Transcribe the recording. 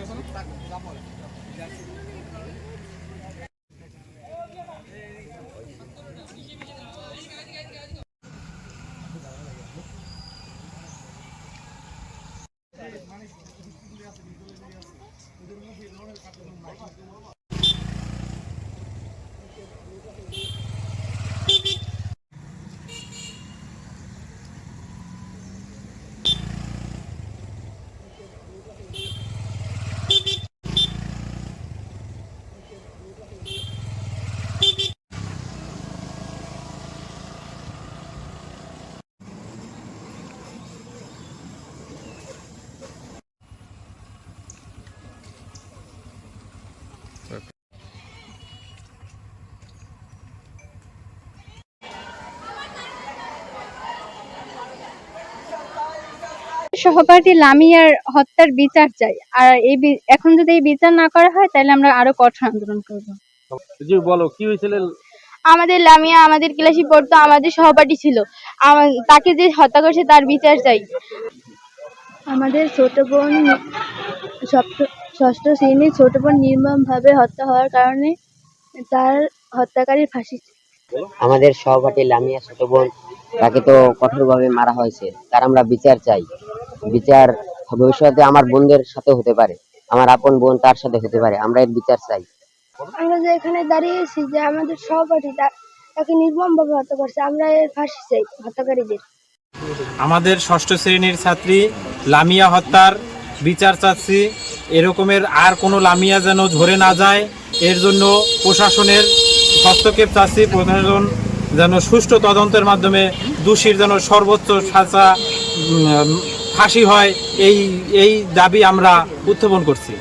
মানে সহপাঠী লামিয়ার হত্যার বিচার চাই। আর এই বি- এখন যদি এই বিচার না করা হয় তাহলে আমরা আরও কঠোর আন্দোলন করব। জি বলো কি হয়েছিল? আমাদের লামিয়া আমাদের ক্লাসে পড়তো আমাদের সহপাঠী ছিল। তাকে যে হত্যা করেছে তার বিচার চাই। আমাদের ছোট বোন ষষ্ঠ শ্রেণির ছোট বোন নির্মমভাবে হত্যা হওয়ার কারণে তার হত্যাকারীর ফাঁসি আমাদের সহপাঠী লামিয়া ছোট বোন তাকে তো কঠোরভাবে মারা হয়েছে। তার আমরা বিচার চাই। বিচার ভবিষ্যতে আমার বোনদের সাথে হতে পারে। আমার আপন বোন তার সাথে হতে পারে। আমরা এর বিচার চাই। আমরা যে এখানে দাঁড়িয়েছি যে আমাদের সহপাঠী তাকে নির্মমভাবে হত্যা করছে আমরা এর ফাঁসি চাই হত্যাকারীদের। আমাদের ষষ্ঠ শ্রেণির ছাত্রী লামিয়া হত্যার বিচার চাচ্ছি। এরকমের আর কোনো লামিয়া যেন ঝরে না যায় এর জন্য প্রশাসনের হস্তক্ষেপ চাচ্ছি। প্রশাসন যেন সুষ্ঠু তদন্তের মাধ্যমে দোষীর যেন সর্বোচ্চ সাজা ফাঁসি হয় এই এই দাবি আমরা উত্থাপন করছি।